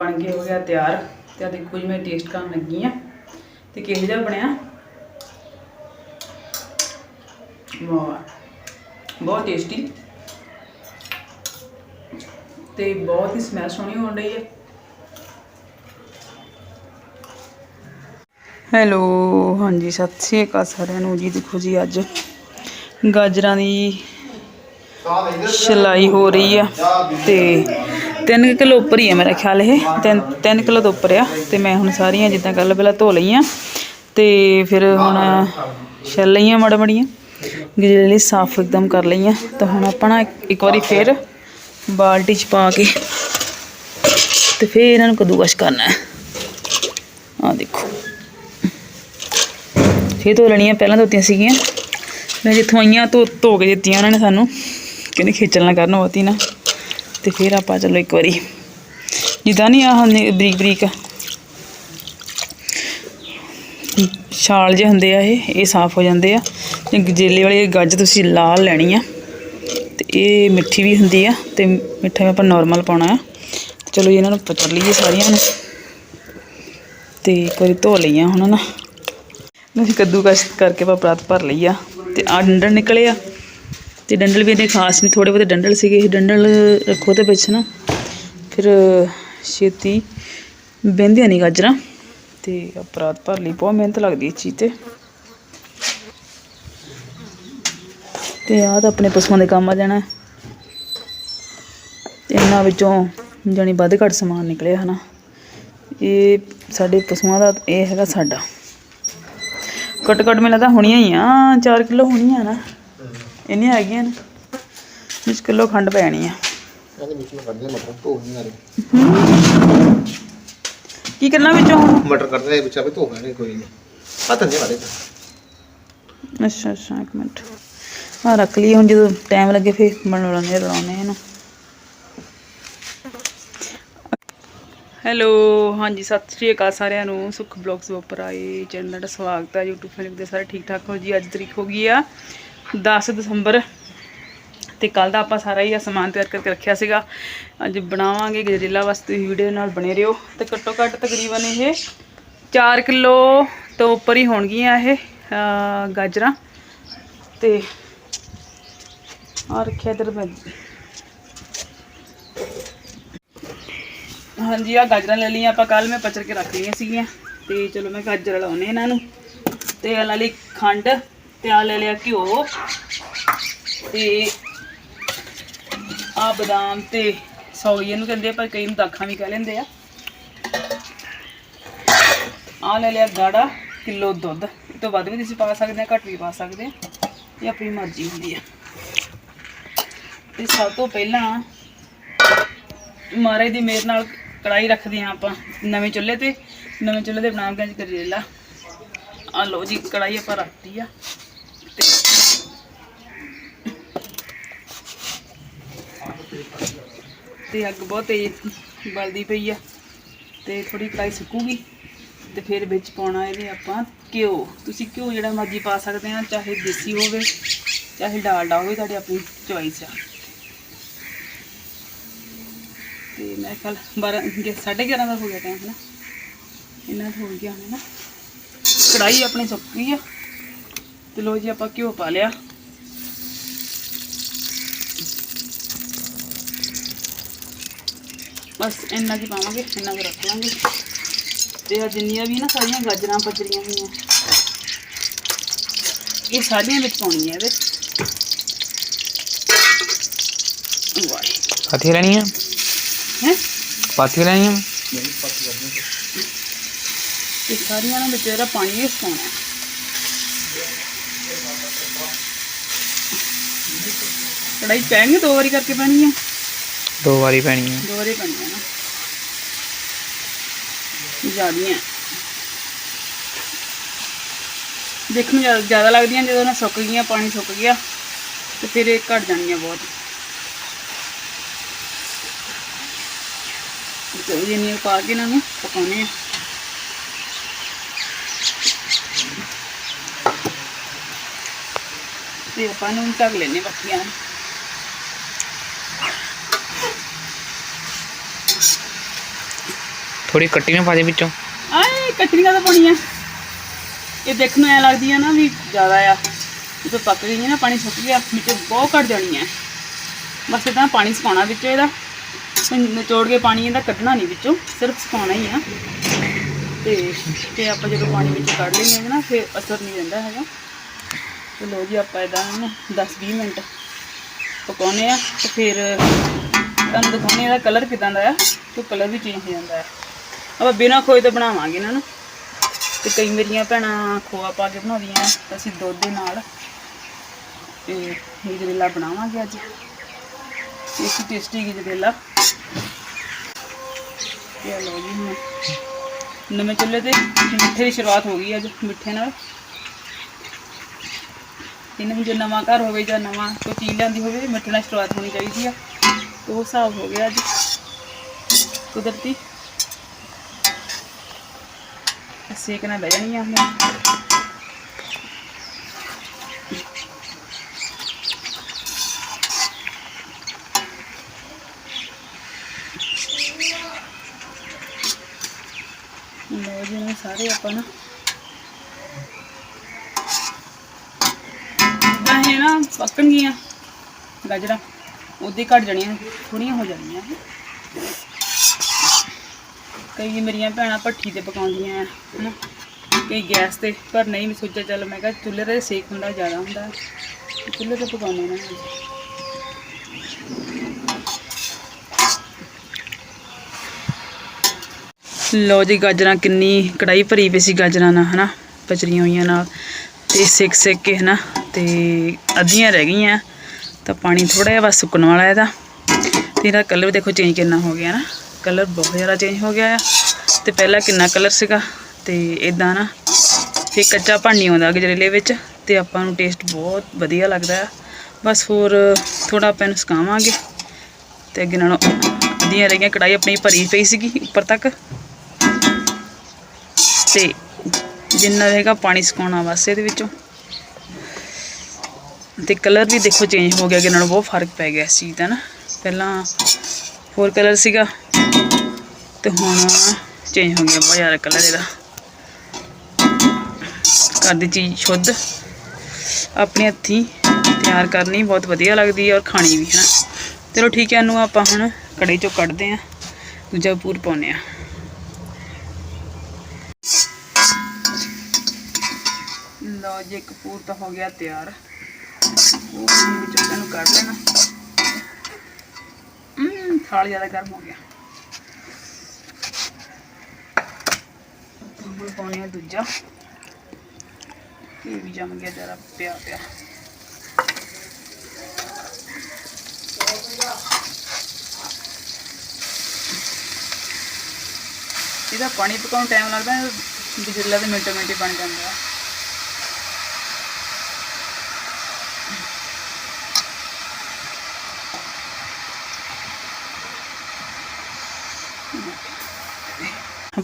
ਬਣ ਕੇ ਹੋ ਗਿਆ ਤਿਆਰ ਤੇ ਆ ਦੇਖੋ ਜੀ ਮੈਂ ਟੇਸਟ ਕਰਨ ਲੱਗੀ ਆ ਤੇ ਕਿਹੋ ਜਿਹਾ ਬਣਿਆ? ਵਾਹ ਬਹੁਤ ਟੇਸਟੀ ਤੇ ਬਹੁਤ ਹੀ ਸਮੈਲ ਸੋਹਣੀ ਹੋਣ ਰਹੀ ਹੈ। ਹੈਲੋ ਹਾਂਜੀ ਸਤਿ ਸ਼੍ਰੀ ਅਕਾਲ ਸਾਰਿਆਂ ਨੂੰ। ਜੀ ਦੇਖੋ ਜੀ ਅੱਜ ਗਾਜਰਾਂ ਦੀ ਛਿਲਾਈ ਹੋ ਰਹੀ ਆ ਤੇ 3 ਕਿਲੋ ਉੱਪਰ ਹੀ ਆ ਮੇਰਾ ਖਿਆਲ ਇਹ। 3 3 ਕਿਲੋ ਤੋਂ ਉੱਪਰ ਆ। ਤੇ ਮੈਂ ਹੁਣ ਸਾਰੀਆਂ ਜਿੱਦਾਂ ਕੱਲ ਪਹਿਲਾਂ ਧੋ ਲਈਆਂ। ਤੇ ਫਿਰ ਹੁਣ ਛਿੱਲ ਲਈਆਂ ਮੜ ਮੜੀਆਂ। ਗਜਰੇਲੀ ਸਾਫ਼ ਇੱਕਦਮ ਕਰ ਲਈਆਂ। ਤਾਂ ਹੁਣ ਆਪਾਂ ਨਾ ਇੱਕ- ਇੱਕ ਵਾਰੀ ਫਿਰ ਬਾਲਟੀ 'ਚ ਪਾ ਕੇ ਤੇ ਫਿਰ ਇਹਨਾਂ ਨੂੰ ਕਦੂਕਸ਼ ਕਰਨਾ ਹੈ। ਆ ਦੇਖੋ। ਫਿਰ ਧੋ ਲੈਣੀਆਂ, ਪਹਿਲਾਂ ਧੋਤੀਆਂ ਸੀਗੀਆਂ। ਮੈਂ ਜਿੱਥੋਂ ਆਈਆਂ, ਧੋ ਧੋ ਕੇ ਦਿੱਤੀਆਂ ਉਹਨਾਂ ਨੇ ਸਾਨੂੰ। ਕਹਿੰਦੇ ਖੇਚਲ ਨਾ ਕਰਨ ਬਹੁਤੀ ਨਾ। ਤੇ ਫਿਰ ਆਪਾਂ ਚਲੋ ਇੱਕ ਵਾਰੀ ਜਿੱਦਾਂ ਨਹੀਂ ਆਹ ਬਰੀਕ ਬਰੀਕ ਛਾਲ ਜੇ ਹੁੰਦੇ ਆ ਇਹ ਇਹ ਸਾਫ਼ ਹੋ ਜਾਂਦੇ ਆ। ਗਜੇਲੇ ਵਾਲੀ ਗੱਜ ਤੁਸੀਂ ਲਾਲ ਲੈਣੀ ਆ ਤੇ ਇਹ ਮਿੱਠੀ ਵੀ ਹੁੰਦੀ ਆ ਤੇ ਮਿੱਠਾ ਵੀ ਆਪਾਂ ਨਾਰਮਲ ਪਾਉਣਾ ਆ। ਚਲੋ ਜੀ, ਇਹਨਾਂ ਨੂੰ ਪਚਰ ਲਈਏ ਸਾਰੀਆਂ ਨੂੰ। ਤੇ ਇੱਕ ਵਾਰੀ ਧੋ ਲਈਆਂ ਹੁਣ ਨਾ। ਅਸੀਂ ਕੱਦੂਕਸ਼ ਕਰਕੇ ਆਪਾਂ ਪਰਾਤ ਭਰ ਲਈ ਆ। ਤੇ ਆ ਡੰਡਰ ਨਿਕਲੇ ਆ। ਤੇ ਡੰਡਲ ਵੀ ਇਹਦੇ ਖਾਸ ਨਹੀਂ ਥੋੜੇ ਬਹੁਤੇ ਡੰਡਲ ਸੀਗੇ, ਇਹ ਡੰਡਲ ਰੱਖੋ ਤੇ ਵਿੱਚ ਨਾ। ਫਿਰ ਛੇਤੀ ਬਹਿੰਦੀਆਂ ਨਹੀਂ ਗਾਜਰਾਂ, ਤੇ ਆਹ ਭਰ ਲਈ, ਬਹੁਤ ਮਿਹਨਤ ਲੱਗਦੀ ਇਸ ਚੀਜ਼ ਤੇ। ਤੇ ਆਹ ਤਾਂ ਆਪਣੇ ਪਸ਼ੂਆਂ ਦੇ ਕੰਮ ਆ ਜਾਣਾ। ਤੇ ਇਹਨਾਂ ਵਿੱਚੋਂ ਜਾਣੀ ਵੱਧ ਘੱਟ ਸਮਾਨ ਨਿਕਲਿਆ, ਹਨਾ। ਇਹ ਸਾਡੇ ਪਸ਼ੂਆਂ ਦਾ, ਇਹ ਹੈਗਾ ਸਾਡਾ। ਘੱਟ ਘੱਟ ਮੈਨੂੰ ਲੱਗਦਾ ਹੋਣੀਆਂ ਹੀ ਆ 4 ਕਿਲੋ ਹੋਣੀਆਂ ਨਾ। ਇੰਨੀਆਂ ਹੈਗੀਆਂ ਨੇ। ਵਿੱਚ ਕਿਲੋ ਖੰਡ ਪੈਣੀ ਆ। ਕਹਿੰਦੇ ਵਿੱਚ ਮੈਂ ਕੱਢਦੇ ਮਟਰ ਧੋ ਨਹੀਂ ਨਾਲੇ ਕੀ ਕਰਨਾ ਵਿੱਚੋਂ ਹੁਣ? ਮਟਰ ਕੱਢਦੇ ਨੇ ਵਿੱਚ ਆਪੇ ਧੋ ਲੈਣੇ ਕੋਈ ਨਹੀਂ। ਆ ਧੰਨੇ ਵਾਲੇ ਅੱਛਾ ਅੱਛਾ ਇੱਕ ਮਿੰਟ। ਆ ਰੱਖ ਲਈ ਹੁਣ ਜਦੋਂ ਟਾਈਮ ਲੱਗੇ ਫਿਰ ਬਣਾਉਣੇ ਰਲਾਉਣੇ ਇਹਨੂੰ। ਹੈਲੋ ਹਾਂਜੀ ਸਤਿ ਸ਼੍ਰੀ ਅਕਾਲ ਸਾਰਿਆਂ ਨੂੰ। ਸੁਖ ਬਲੌਗਸ ਉੱਪਰ ਆਏ ਚੈਨਲ ਦਾ ਸਵਾਗਤ ਹੈ YouTube ਫੈਮਿਲੀ ਦੇ ਸਾਰੇ ਠੀਕ ਠਾਕ ਹੋ ਜੀ? ਅੱਜ ਤਰੀਕ ਹੋ ਗਈ ਆ। 10 ਦਸੰਬਰ ਤੇ ਕੱਲ ਦਾ ਆਪਾਂ ਸਾਰਾ ਹੀ ਆ ਸਮਾਨ ਤਿਆਰ ਕਰਕੇ ਰੱਖਿਆ ਸੀਗਾ। ਅੱਜ ਬਣਾਵਾਂਗੇ ਗਜਰੇਲਾ ਵਾਸਤੇ, ਤੁਸੀਂ ਵੀਡੀਓ ਨਾਲ ਬਣੇ ਰਹੋ। ਤੇ ਘੱਟੋ ਘੱਟ ਤਕਰੀਬਨ ਇਹ 4 ਕਿਲੋ ਤੋਂ ਉੱਪਰ ਹੀ ਹੋਣਗੀਆਂ ਇਹ ਗਾਜਰਾਂ। ਤੇ ਆ ਰੱਖਿਆ ਇਧਰ ਮੈਂ। ਹਾਂਜੀ ਆ ਗਾਜਰਾਂ ਲੈ ਲਈਆਂ ਆਪਾਂ। ਕੱਲ ਮੈਂ ਪਚਰ ਕੇ ਰੱਖ ਲਈਆਂ ਸੀਗੀਆਂ। ਤੇ ਚਲੋ ਮੈਂ ਗਾਜਰ ਲਾਉਣੇ ਇਹਨਾਂ ਨੂੰ। ਤੇ ਆ ਲਈ ਖੰਡ ਤੇ ਆ ਲੈ ਲਿਆ ਘਿਓ ਤੇ ਆ ਬਦਾਮ ਤੇ ਸੌਗੀ ਇਹਨੂੰ ਕਹਿੰਦੇ ਪਰ ਕਈ ਨੂੰ ਦਾਖਾਂ ਵੀ ਕਹਿ ਲੈਂਦੇ ਆ। ਆ ਲੈ ਲਿਆ ਗਾੜਾ ਕਿਲੋ ਦੁੱਧ। ਇਹ ਤੋਂ ਵੱਧ ਵੀ ਤੁਸੀਂ ਪਾ ਸਕਦੇ ਆ, ਘੱਟ ਵੀ ਪਾ ਸਕਦੇ ਆ, ਇਹ ਆਪਣੀ ਮਰਜ਼ੀ ਹੁੰਦੀ ਆ। ਤੇ ਸਭ ਤੋਂ ਪਹਿਲਾਂ ਮਹਾਰਾਜ ਦੀ ਮਿਹਰ ਨਾਲ ਕੜਾਈ ਰੱਖਦੇ ਆ ਆਪਾਂ ਨਵੇਂ ਚੁੱਲ੍ਹੇ ਤੇ। ਨਵੇਂ ਚੁੱਲ੍ਹੇ ਤੇ ਬਣਾਵਾਂਗੇ ਅੱਜ ਕਰੇਲਾ ਆ ਲਓ ਜੀ ਕੜਾਈ ਆਪਾਂ ਰੱਖਤੀ ਆ। ਤੇ ਅੱਗ ਬਹੁਤ ਤੇਜ਼ ਬਲਦੀ ਪਈ ਆ ਤੇ ਥੋੜੀ ਕੜਾਈ ਸੁੱਕੂਗੀ ਤੇ ਫਿਰ ਵਿੱਚ ਪਾਉਣਾ ਇਹਦੇ ਆਪਾਂ ਘਿਓ। ਤੁਸੀਂ ਘਿਓ ਜਿਹੜਾ ਮਰਜ਼ੀ ਪਾ ਸਕਦੇ ਆ, ਚਾਹੇ ਦੇਸੀ ਹੋਵੇ, ਚਾਹੇ ਡਾਲਡਾ ਹੋਵੇ, ਤੁਹਾਡੀ ਆਪਣੀ ਚੋਇਸ ਆ। ਤੇ ਮੈਂ ਕੱਲ 12 ਜੇ 11:30 ਦਾ ਹੋ ਗਿਆ ਟਾਈਮ ਹੈ ਨਾ ਦਾ ਤਾਂ ਹੋ ਗਿਆ ਹੈ ਨਾ। ਕੜਾਈ ਆਪਣੀ ਸੁੱਕ ਗਈ ਆ। ਤੇ ਲੋ ਜੀ, ਆਪਾਂ ਘਿਓ ਪਾ ਲਿਆ। ਬਸ ਇੰਨਾ ਕੀ ਪਾਵਾਂਗੇ ਇੰਨਾ ਕੁ ਰੱਖ ਲਾਂਗੇ ਤੇ ਆ ਜਿੰਨੀਆਂ ਵੀ ਨਾ ਸਾਰੀਆਂ ਗਾਜਰਾਂ ਪਚਰੀਆਂ ਹੋਈਆਂ ਇਹ ਸਾਰੀਆਂ ਵਿੱਚ ਪਾਉਣੀਆਂ ਇਹਦੇ ਵਾਹ ਪਾਥੀ ਲੈਣੀਆਂ ਹੈ ਪਾਥੀ ਲੈਣੀਆਂ ਤੇ ਸਾਰੀਆਂ ਨਾਲ ਵਿੱਚ ਇਹਦਾ ਪਾਣੀ ਵੀ ਪਾਉਣਾ ਹੈ। ਕੜਾਈ ਪੈਣਗੇ ਦੋ ਵਾਰੀ ਕਰਕੇ ਪੈਣੀ ਹੈ ਦੋ ਵਾਰੀ ਪੈਣੀ ਆ ਦੋ ਵਾਰੀ ਨਾ। ਜ਼ਿਆਦੀਆਂ। ਦੇਖਣ ਨੂੰ ਜ਼ਿਆਦਾ- ਲੱਗਦੀਆਂ ਜਦੋਂ ਨਾ ਸੁੱਕ ਗਈਆਂ, ਪਾਣੀ ਸੁੱਕ ਗਿਆ, ਤੇ ਫਿਰ ਇਹ ਘਟ ਜਾਣੀਆਂ ਬਹੁਤ। ਤੇ ਜਿੰਨੀ ਪਾ ਕੇ ਇਹਨਾਂ ਨੂੰ ਪਕਾਉਣੇ ਆ। ਤੇ ਆਪਾਂ ਨੂੰ ਢੱਕ ਲੈਣੇ ਬਾਕੀਆਂ ਨੂੰ। ਥੋੜੀ ਕੱਟੀ ਨਾ ਪਾ ਦੇ ਵਿੱਚੋਂ। ਆਏ ਕਚਰੀਆਂ ਤਾਂ ਪਾਉਣੀਆਂ ਇਹ ਦੇਖਣ ਨੂੰ ਐ ਲੱਗਦੀ ਆ ਨਾ ਵੀ ਜ਼ਿਆਦਾ ਆ। ਜਦੋਂ ਪੱਕ ਗਈਆਂ ਨਾ, ਪਾਣੀ ਸੁੱਕ ਗਿਆ, ਵਿੱਚ ਬਹੁਤ ਘੱਟ ਜਾਣੀਆਂ ਬਸ ਇਦਾਂ ਪਾਣੀ ਸੁਕਾਉਣਾ ਵਿੱਚ ਇਹਦਾ। ਨਿਚੋੜ ਕੇ ਪਾਣੀ ਇਹਦਾ ਕੱਢਣਾ ਨਹੀਂ ਵਿੱਚੋਂ, ਸਿਰਫ ਸੁਕਾਉਣਾ ਹੀ ਆ। ਤੇ ਤੇ ਆਪਾਂ ਜਦੋਂ ਪਾਣੀ ਵਿੱਚ ਕੱਢ ਲੈਂਦੇ ਹਾਂ ਨਾ, ਫਿਰ ਅਸਰ ਨਹੀਂ ਰਹਿੰਦਾ ਹੈਗਾ। ਤੇ ਲੋ ਜੀ, ਆਪਾਂ ਇਹਦਾ ਨਾ 10-20 ਮਿੰਟ ਪਕਾਉਨੇ ਆ। ਤੇ ਫਿਰ ਤੁਹਾਨੂੰ ਦਿਖਾਉਣੇ ਇਹਦਾ ਕਲਰ ਕਿਦਾਂ ਦਾ ਆ। ਤੇ ਕਲਰ ਵੀ ਚੇਂਜ ਹੋ ਜਾਂਦਾ ਹੈ ਆਪਾਂ ਬਿਨਾਂ ਖੋਏ ਤੋਂ ਬਣਾਵਾਂਗੇ ਇਹਨਾਂ ਨੂੰ। ਤੇ ਕਈ ਮੇਰੀਆਂ ਭੈਣਾਂ ਖੋਆ ਪਾ ਕੇ ਬਣਾਉਂਦੀਆਂ, ਅਸੀਂ ਦੁੱਧ ਦੇ ਨਾਲ। ਤੇ ਗਜਰੇਲਾ ਬਣਾਵਾਂਗੇ ਅੱਜ। ਇਸ ਟੇਸਟੀ ਗਜਰੇਲਾ ਇਹ ਲੋ ਜੀ ਹੁਣ। ਨਵੇਂ ਚੁੱਲ੍ਹੇ ਤੇ ਮਿੱਠੇ ਦੀ ਸ਼ੁਰੂਆਤ ਹੋ ਗਈ ਅੱਜ, ਮਿੱਠੇ ਨਾਲ। ਇਹਨਾਂ ਵਿੱਚ ਨਵਾਂ ਘਰ ਹੋਵੇ ਜਾਂ ਨਵਾਂ ਕੋਈ ਚੀਜ਼ ਲਿਆਂਦੀ ਹੋਵੇ, ਮਿੱਠੇ ਨਾਲ ਸ਼ੁਰੂਆਤ ਹੋਣੀ ਚਾਹੀਦੀ ਆ। ਉਹ ਹਿਸਾਬ ਹੋ ਗਿਆ ਅੱਜ। ਕੁਦਰਤੀ ਸੇਕਣਾ ਬਹਿ ਜਾਣੀ ਆ ਹੁਣ ਲਓ ਜੀ ਇਹਨੂੰ ਸਾਰੇ ਆਪਾਂ ਨਾ। ਇਹ ਨਾ ਪੱਕਣਗੀਆਂ। ਗਾਜਰਾਂ, ਉਹਦੀ ਘਟ ਜਾਣੀਆਂ ਥੋੜੀਆਂ ਹੋ ਜਾਣੀਆਂ। ਕਈ ਮੇਰੀਆਂ ਭੈਣਾਂ ਭੱਠੀ ਤੇ ਪਕਾਉਂਦੀਆਂ ਆ, ਹਨਾ? ਕਈ ਗੈਸ ਤੇ, ਪਰ ਨਹੀਂ ਮੈਂ ਸੋਚਿਆ, ਚੱਲ ਮੈਂ ਕਿਹਾ ਚੁੱਲ੍ਹੇ ਤੇ ਸੇਕ ਹੁੰਦਾ, ਜ਼ਿਆਦਾ ਹੁੰਦਾ। ਚੁੱਲ੍ਹੇ ਤੇ ਪਕਾਉਂਦੇ ਨੇ। ਲੋ ਜੀ, ਗਾਜਰਾਂ ਕਿੰਨੀ ਕੜਾਈ ਭਰੀ ਪਈ ਸੀ ਗਾਜਰਾਂ ਨਾਲ, ਹਨਾ? ਪਚਰੀਆਂ ਹੋਈਆਂ ਨਾਲ। ਤੇ ਸਿੱਕ ਸਿੱਕ ਕੇ, ਹਨਾ? ਤੇ ਅੱਧੀਆਂ ਰਹਿ ਗਈਆਂ। ਤਾਂ ਪਾਣੀ ਥੋੜਾ ਜਿਹਾ ਬਸ ਸੁੱਕਣ ਵਾਲਾ ਇਹਦਾ। ਤੇ ਇਹਦਾ ਕਲਰ ਦੇਖੋ, ਚੇਂਜ ਕਿੰਨਾ ਹੋ ਗਿਆ ਨਾ ਕਲਰ ਬਹੁਤ ਜ਼ਿਆਦਾ ਚੇਂਜ ਹੋ ਗਿਆ ਆ। ਤੇ ਪਹਿਲਾਂ ਕਿੰਨਾ ਕਲਰ ਸੀਗਾ, ਤੇ ਇਦਾਂ ਨਾ ਫੇ ਕੱਚਾ ਪਾਣੀ ਆਉਂਦਾ ਗਜਰੇਲੇ ਵਿੱਚ, ਤੇ ਆਪਾਂ ਨੂੰ ਟੇਸਟ ਬਹੁਤ ਵਧੀਆ ਲੱਗਦਾ ਆ। ਬਸ ਹੋਰ ਥੋੜਾ ਇਹਨੂੰ ਸੁਕਾਵਾਂਗੇ। ਤੇ ਅੱਗੇ ਨਾਲੋਂ ਅੱਧੀਆਂ ਰਹੀਆਂ ਗਈਆਂ ਕੜਾਈ ਆਪਣੀ ਭਰੀ ਪਈ ਸੀਗੀ ਉੱਪਰ ਤੱਕ। ਤੇ ਜਿੰਨਾ ਰਹੇਗਾ ਪਾਣੀ ਸੁਕਾਉਣਾ ਬਸ ਇਹਦੇ ਵਿੱਚੋਂ। ਤੇ ਕਲਰ ਵੀ ਦੇਖੋ ਚੇਂਜ ਹੋ ਗਿਆ, ਅੱਗੇ ਨਾਲੋਂ ਬਹੁਤ ਫ਼ਰਕ ਪੈ ਗਿਆ ਇਸ ਚੀਜ਼ ਦਾ ਨਾ। ਪਹਿਲਾਂ ਹੋਰ ਕਲਰ ਸੀਗਾ। ਤੇ ਹੁਣ ਚੇਂਜ ਹੋ ਗਿਆ ਬਹੁਤ ਜ਼ਿਆਦਾ ਕਲਰ ਇਹਦਾ। ਘਰ ਦੀ ਚੀਜ਼ ਸ਼ੁੱਧ, ਆਪਣੇ ਹੱਥੀਂ ਤਿਆਰ ਕਰਨੀ ਬਹੁਤ ਵਧੀਆ ਲੱਗਦੀ ਹੈ ਔਰ ਖਾਣੀ ਵੀ ਹੈ ਨਾ ਚਲੋ ਠੀਕ ਹੈ, ਇਹਨੂੰ ਆਪਾਂ ਹੁਣ ਕੜਾਈ ਚੋਂ ਕੱਢਦੇ ਆਂ ਦੂਜਾ ਪੂਰ ਪਾਉਂਦੇ ਆਂ ਲਓ ਜੀ, ਇੱਕ ਪੂਰ ਤਾਂ ਹੋ ਗਿਆ ਤਿਆਰ। ਉਹ ਵਿੱਚੋਂ ਇਹਨੂੰ ਕੱਢ ਲੈਣਾ। ਸਾਲ ਥਾਲ ਜ਼ਿਆਦਾ ਗਰਮ ਹੋ ਗਿਆ। ਹੁਣ ਪਾਉਣੇ ਆ ਦੂਜਾ। ਇਹ ਵੀ ਜਮ ਗਿਆ ਜਰਾ ਪਿਆ ਪਿਆ। ਇਹਦਾ ਪਾਣੀ ਪਕਾਉਣ ਟਾਈਮ ਲੱਗਦਾ ਹੈ ਦੇ ਮਿੰਟੋ ਮਿੰਟ ਹੀ ਬਣ ਜਾਂਦਾ ਹੈ।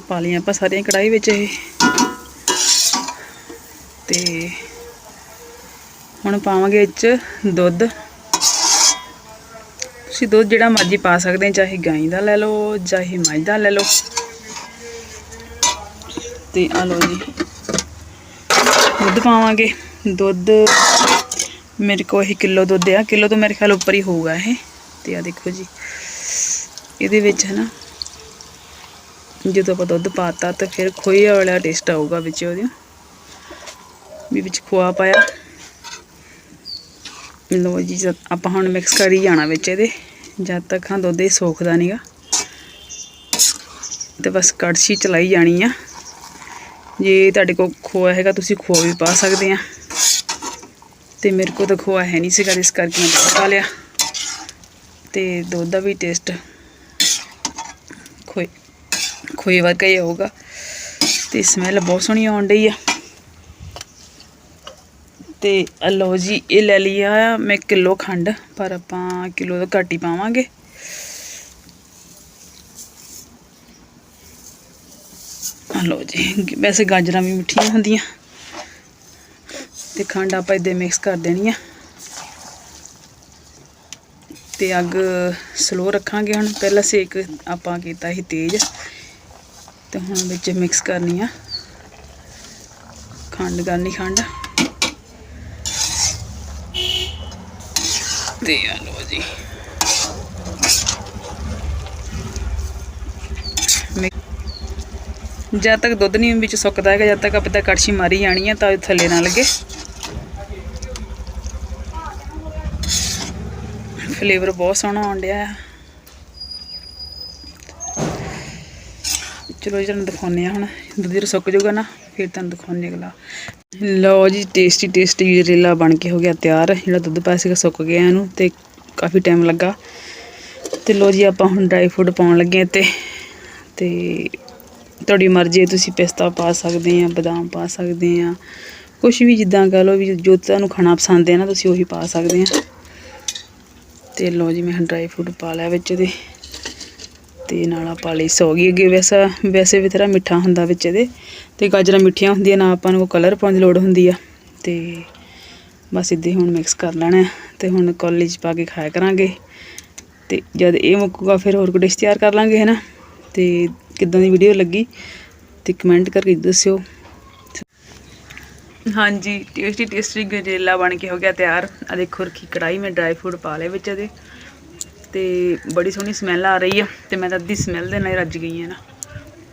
ਪਾ ਲਈਆਂ ਆਪਾਂ ਸਾਰੀਆਂ ਕੜਾਈ ਵਿੱਚ ਇਹ। ਤੇ ਹੁਣ ਪਾਵਾਂਗੇ ਇਹ ਦੁੱਧ। ਤੁਸੀਂ ਦੁੱਧ ਜਿਹੜਾ ਮਰਜ਼ੀ ਪਾ ਸਕਦੇ ਚਾਹੇ ਗਾਂ ਦਾ ਲੈ ਲਓ, ਚਾਹੇ ਮੱਝ ਦਾ ਲੈ ਲਓ। ਤੇ ਆ ਲਓ ਜੀ। ਦੁੱਧ ਪਾਵਾਂਗੇ। ਦੁੱਧ ਮੇਰੇ ਕੋਲ ਇਹ ਕਿਲੋ ਦੁੱਧ ਆ। ਕਿਲੋ ਤੋਂ ਮੇਰੇ ਖਿਆਲ ਉੱਪਰ ਹੀ ਹੋਊਗਾ ਇਹ। ਤੇ ਆ ਦੇਖੋ ਜੀ। ਇਹਦੇ ਵਿੱਚ ਹੈ ਨਾ ਜਦੋਂ ਆਪਾਂ ਦੁੱਧ ਪਾਤਾ ਤਾਂ ਫਿਰ ਖੋਏ ਵਾਲਾ ਟੇਸਟ ਆਊਗਾ ਵਿੱਚ ਉਹਦੇ। ਵੀ ਵਿੱਚ ਖੋਆ ਪਾਇਆ। ਲੋ ਜੀ ਆਪਾਂ ਹੁਣ ਮਿਕਸ ਕਰੀ ਜਾਣਾ ਵਿੱਚ ਇਹਦੇ, ਜਦ ਤੱਕ ਹਾਂ ਦੁੱਧ ਇਹ ਸੋਖਦਾ ਨਹੀਂਗਾ ਤੇ ਬਸ ਕੜਛੀ ਚਲਾਈ ਜਾਣੀ ਆ। ਜੇ ਤੁਹਾਡੇ ਕੋਲ ਖੋਆ ਹੈਗਾ, ਤੁਸੀਂ ਖੋਆ ਵੀ ਪਾ ਸਕਦੇ ਆ। ਤੇ ਮੇਰੇ ਕੋਲ ਤਾਂ ਖੋਆ ਹੈ ਨਹੀਂ ਸੀਗਾ, ਇਸ ਕਰਕੇ ਮੈਂ ਦੁੱਧ ਪਾ ਲਿਆ। ਤੇ ਦੁੱਧ ਦਾ ਵੀ ਟੇਸਟ ਖੋਏ ਵਰਗਾ ਹੀ ਆਊਗਾ। ਤੇ ਸਮੈਲ ਬਹੁਤ ਸੋਹਣੀ ਆਉਣ ਡਈ ਆ। ਤੇ ਆਹ ਲਓ ਜੀ, ਇਹ ਲੈ ਲਿਆ ਮੈਂ ਕਿਲੋ ਖੰਡ, ਪਰ ਆਪਾਂ ਕਿਲੋ ਤੋਂ ਘੱਟ ਹੀ ਪਾਵਾਂਗੇ। ਆਹ ਲਓ ਜੀ, ਵੈਸੇ ਗਾਜਰਾਂ ਵੀ ਮਿੱਠੀਆਂ ਹੁੰਦੀਆਂ। ਤੇ ਖੰਡ ਆਪਾਂ ਇਹਦੇ ਮਿਕਸ ਕਰ ਦੇਣੀ ਆ ਤੇ ਅੱਗ ਸਲੋ ਰੱਖਾਂਗੇ ਹੁਣ। ਪਹਿਲਾਂ ਸੇਕ ਆਪਾਂ ਕੀਤਾ ਸੀ ਤੇਜ਼। ਤੇ ਹੁਣ ਵਿੱਚ ਮਿਕਸ ਕਰਨੀ ਆ। ਖੰਡ ਕਰਨੀ ਖੰਡ। ਤੇ ਆ ਲੋ ਜੀ। ਮਿਕ- ਜਦ ਤੱਕ ਦੁੱਧ ਨਹੀਂ ਵਿੱਚ ਸੁੱਕਦਾ ਹੈਗਾ, ਜਦ ਤੱਕ ਆਪਾਂ ਤਾਂ ਕੜਛੀ ਮਾਰੀ ਜਾਣੀ ਹੈ ਤਾਂ ਇਹ ਥੱਲੇ ਨਾ ਲੱਗੇ। ਫਲੇਵਰ ਬਹੁਤ ਸੋਹਣਾ ਆਉਣ ਡਿਆ ਆ। ਚਲੋ ਜੀ, ਤੁਹਾਨੂੰ ਦਿਖਾਉਂਦੇ ਆ ਹੁਣ। ਦੁੱਧ ਜਦੋਂ ਸੁੱਕ ਜਾਊਗਾ ਨਾ, ਫਿਰ ਤੁਹਾਨੂੰ ਦਿਖਾਉਂਦੇ ਅਗਲਾ। ਲਓ ਜੀ ਟੇਸਟੀ ਟੇਸਟੀ ਗਜਰੇਲਾ ਬਣ ਕੇ ਹੋ ਗਿਆ ਤਿਆਰ। ਜਿਹੜਾ ਦੁੱਧ ਪਾਇਆ ਸੀਗਾ, ਸੁੱਕ ਗਿਆ ਇਹਨੂੰ ਤੇ ਕਾਫੀ ਟਾਈਮ ਲੱਗਾ। ਤੇ ਲਓ ਜੀ, ਆਪਾਂ ਹੁਣ ਡਰਾਈ ਫਰੂਟ ਪਾਉਣ ਲੱਗੇ ਹਾਂ ਤੇ ਤੇ ਤੁਹਾਡੀ ਮਰਜ਼ੀ ਹੈ, ਤੁਸੀਂ ਪਿਸਤਾ ਪਾ ਸਕਦੇ ਆ ਬਦਾਮ ਪਾ ਸਕਦੇ ਆ ਕੁਝ ਵੀ ਜਿੱਦਾਂ ਕਹ ਲਓ ਵੀ ਜੋ ਤੁਹਾਨੂੰ ਖਾਣਾ ਪਸੰਦ ਹੈ ਨਾ, ਤੁਸੀਂ ਉਹੀ ਪਾ ਸਕਦੇ ਆ ਤੇ ਲਓ ਜੀ, ਮੈਂ ਡਰਾਈ ਫਰੂਟ ਪਾ ਲਿਆ ਵਿੱਚ ਇਹਦੇ। ਤੇ ਨਾਲ ਆਪਾਂ ਲਈ ਸੌਗੀ ਅੱਗੇ ਵੈਸਾ, ਵੈਸੇ ਵੀ ਤੇਰਾ ਮਿੱਠਾ ਹੁੰਦਾ ਵਿੱਚ ਇਹਦੇ। ਤੇ ਗਾਜਰਾਂ ਮਿੱਠੀਆਂ ਹੁੰਦੀਆਂ ਨਾ ਆਪਾਂ ਨੂੰ ਕਲਰ ਪਾਉਣ ਦੀ ਲੋੜ ਹੁੰਦੀ ਆ। ਤੇ ਬਸ ਇੱਦਾਂ ਹੀ ਹੁਣ ਮਿਕਸ ਕਰ ਲੈਣਾ ਹੈ ਤੇ ਹੁਣ ਕੌਲੀ 'ਚ ਪਾ ਕੇ ਖਾਇਆ ਕਰਾਂਗੇ। ਤੇ ਜਦ ਇਹ ਮੁੱਕੂਗਾ ਫਿਰ ਹੋਰ ਕੋਈ ਡਿਸ਼ ਤਿਆਰ ਕਰ ਲਾਂਗੇ, ਹੈ ਨਾ? ਤੇ ਕਿੱਦਾਂ ਦੀ ਵੀਡੀਓ ਲੱਗੀ ਤੇ ਕਮੈਂਟ ਕਰਕੇ ਦੱਸਿਓ। ਹਾਂਜੀ ਟੇਸਟੀ ਟੇਸਟੀ ਗਜੇਲਾ ਬਣ ਕੇ ਹੋ ਗਿਆ ਤਿਆਰ। ਆ ਦੇਖੋ, ਰਖੀ ਕੜਾਈ ਮੈਂ ਡਰਾਈ ਫਰੂਟ ਪਾ ਲਏ ਵਿੱਚ ਇਹਦੇ। ਤੇ ਬੜੀ ਸੋਹਣੀ ਸਮੈਲ ਆ ਰਹੀ ਆ ਤੇ ਮੈਂ ਤਾਂ ਅੱਧੀ ਸਮੈਲ ਦੇ ਨਾਲ ਰੱਜ ਗਈ ਹਾਂ ਨਾ।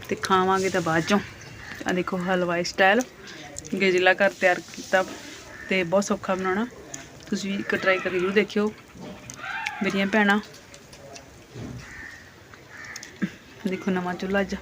ਤੇ ਖਾਵਾਂਗੇ ਤਾਂ ਬਾਅਦ ਚੋਂ। ਆ ਦੇਖੋ ਹਲਵਾਈ ਸਟਾਈਲ ਗਜਰੇਲਾ ਘਰ ਤਿਆਰ ਕੀਤਾ ਤੇ ਬਹੁਤ ਸੌਖਾ ਬਣਾਉਣਾ। ਤੁਸੀਂ ਵੀ ਇੱਕ ਟਰਾਈ ਕਰਕੇ ਜ਼ਰੂਰ ਦੇਖਿਓ। ਮੇਰੀਆਂ ਭੈਣਾਂ। ਦੇਖੋ ਨਵਾਂ ਚੁੱਲ੍ਹਾ ਅੱਜ।